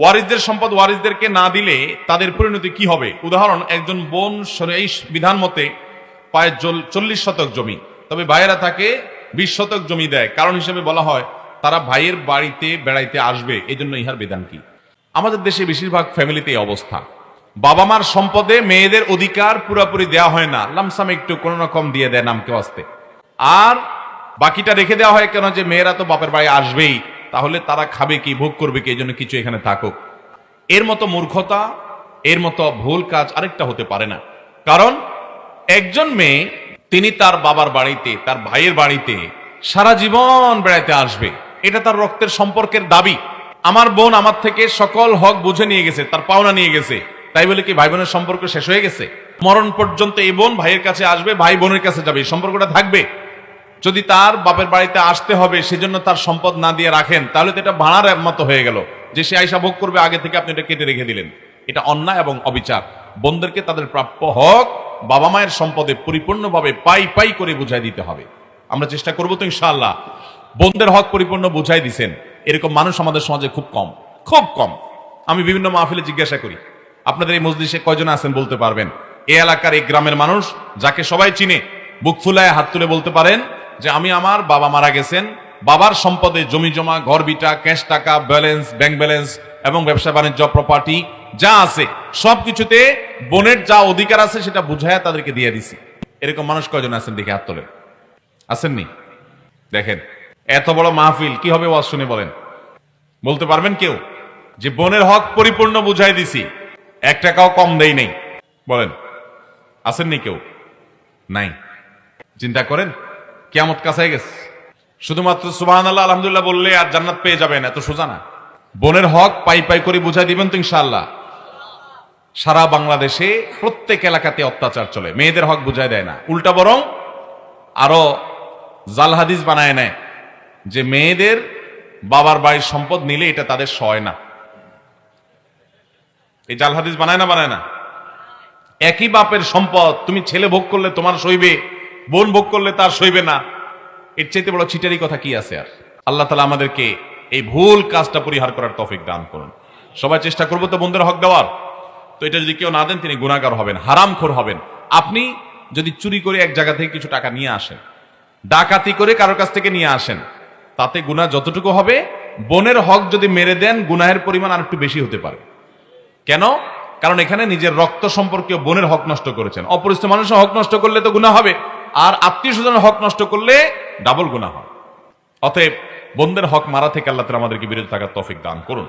ওয়ারিসদের সম্পদ ওয়ারিসদেরকে না দিলে তাদের পরিণতি কি হবে? উদাহরণ, একজন বোন এই বিধান মতে পায় চল্লিশ শতক জমি। তবে ভাইয়েরা তাকে বিশ শতক জমি দেয়। কারণ হিসেবে বলা হয়, তারা ভাইয়ের বাড়িতে বেড়াইতে আসবে। এই জন্য ইহার বিধান কি? আমাদের দেশে বেশিরভাগ ফ্যামিলিতে এই অবস্থা। বাবা মার সম্পদে মেয়েদের অধিকার পুরোপুরি দেওয়া হয় না। লামসাম একটু কোনো রকম দিয়ে দেয় নামকে আসতে আর বাকিটা রেখে দেওয়া হয় কেন যে মেয়েরা তো বাপের বাড়ি আসবেই? তাহলে তারা খাবে কি, ভোগ করবে কি এই জন্য কিছু এখানে থাকুক। এর মতো মূর্খতা, এর মতো ভুল কাজ আরেকটা হতে পারে না। কারণ একজন মেয়ে, তিনি তার বাবার বাড়িতে, তার ভাইয়ের বাড়িতে সারা জীবন বেড়াইতে আসবে। এটা তার রক্তের সম্পর্কের দাবি। আমার বোন আমার থেকে সকল হক বুঝে নিয়ে গেছে, তার পাওনা নিয়ে গেছে। তাই বলে কি ভাই বোনের সম্পর্ক শেষ হয়ে গেছে? মরণ পর্যন্ত এই বোন ভাইয়ের কাছে আসবে ভাই বোনের কাছে যাবে সম্পর্কটা থাকবে। যদি তার বাপের বাড়িতে আসতে হবে, সেজন্য তার সম্পদ না দিয়ে রাখেন, তাহলে তো এটা ভাড়ার মতো হয়ে গেল। যে সে আইসা ভোগ করবে, আগে থেকে আপনি এটা কেটে রেখে দিলেন। এটা অন্যায় এবং অবিচার। বোনদেরকে তাদের প্রাপ্য হক, বাবা মায়ের সম্পদে পরিপূর্ণভাবে পাই পাই করে বুঝাই দিতে হবে। আমরা চেষ্টা করব তো ইনশাআল্লাহ। বোনদের হক পরিপূর্ণ বুঝাই দিছেন। এরকম মানুষ আমাদের সমাজে খুব কম। খুব কম। আমি বিভিন্ন মাহফিলে জিজ্ঞাসা করি, আপনাদের এই মসজিদে কয়জন আছেন বলতে পারবেন? এই এলাকার, এই গ্রামের মানুষ, যাকে সবাই চিনে বুক ফুলায় হাত তুলে বলতে পারেন যে আমি আমার বাবা মারা গেছেন, বাবার সম্পদে জমি জমা, ঘর বিটা, ক্যাশ টাকা, ব্যালেন্স, ব্যাংক ব্যালেন্স এবং ব্যবসা বাণিজ্য প্রপার্টি যা আছে, সবকিছুতে বোনের যা অধিকার আছে সেটা বুঝাইয়া তাদেরকে দিয়ে দিছি। এরকম মানুষ কয়জন আছেন দেখে হাত তোলেন। আসেননি দেখেন, এত বড় মাহফিল, কি হবে ওয়াজ শুনে বলেন। বলতে পারবেন কেউ? যে বোনের হক পরিপূর্ণ বুঝাই দিছি, এক টাকাও কম দেই নেই। বলেন আসেননি কেউ? নাই। চিন্তা করেন কেমত কাছাই গেছে। শুধুমাত্র সুবাহ আল্লাহ আলহামদুলিল্লাহ বললে আর জান্নাত পেয়ে যাবেন, এত সোজা না। বোনের হক পাই পাই করে বুঝাই দিবেন তো ইনশাআল্লাহ। সারা বাংলাদেশে প্রত্যেক এলাকাতে অত্যাচার চলে, মেয়েদের হক বুঝাই দেয় না। উল্টা বরং আরও জাল হাদিস বানায় নেয় যে মেয়েদের বাবার বাড়ির সম্পদ নিলে এটা তাদের সয় না। এই জাল হাদিস বানায় না বানায় না? একই বাপের সম্পদ তুমি ছেলে ভোগ করলে তোমার সইবে বোন ভোগ করলে তার সইবে না। এর চাইতে বড় চিটারি কথা কি আছে আর? আল্লাহ তালা আমাদেরকে এই ভুল কাজটা পরিহার করার তফিক দান করুন। সবাই চেষ্টা করব তো বন্ধুর হক দেওয়ার। তো এটা যদি কেউ না দেন, তিনি গুণাগার হবেন, হারামখোর হবেন। আপনি যদি চুরি করে এক জায়গা থেকে কিছু টাকা নিয়ে আসেন, ডাকাতি করে কারোর কাছ থেকে নিয়ে আসেন, তাতে গুণা যতটুকু হবে, বোনের হক যদি মেরে দেন, গুনাহের পরিমাণ আর একটু বেশি হতে পারে। কেন? কারণ এখানে নিজের রক্ত সম্পর্কীয় বোনের হক নষ্ট করেছেন। অপরিচিত মানুষের হক নষ্ট করলে তো গুণা হবে। আর আত্মীয় স্বজনের হক নষ্ট করলে ডাবল গুণা হয় অতএব বন্ধের হক মারা থেকে আল্লাহ তালা আমাদেরকে বিরত থাকার তফিক দান করুন।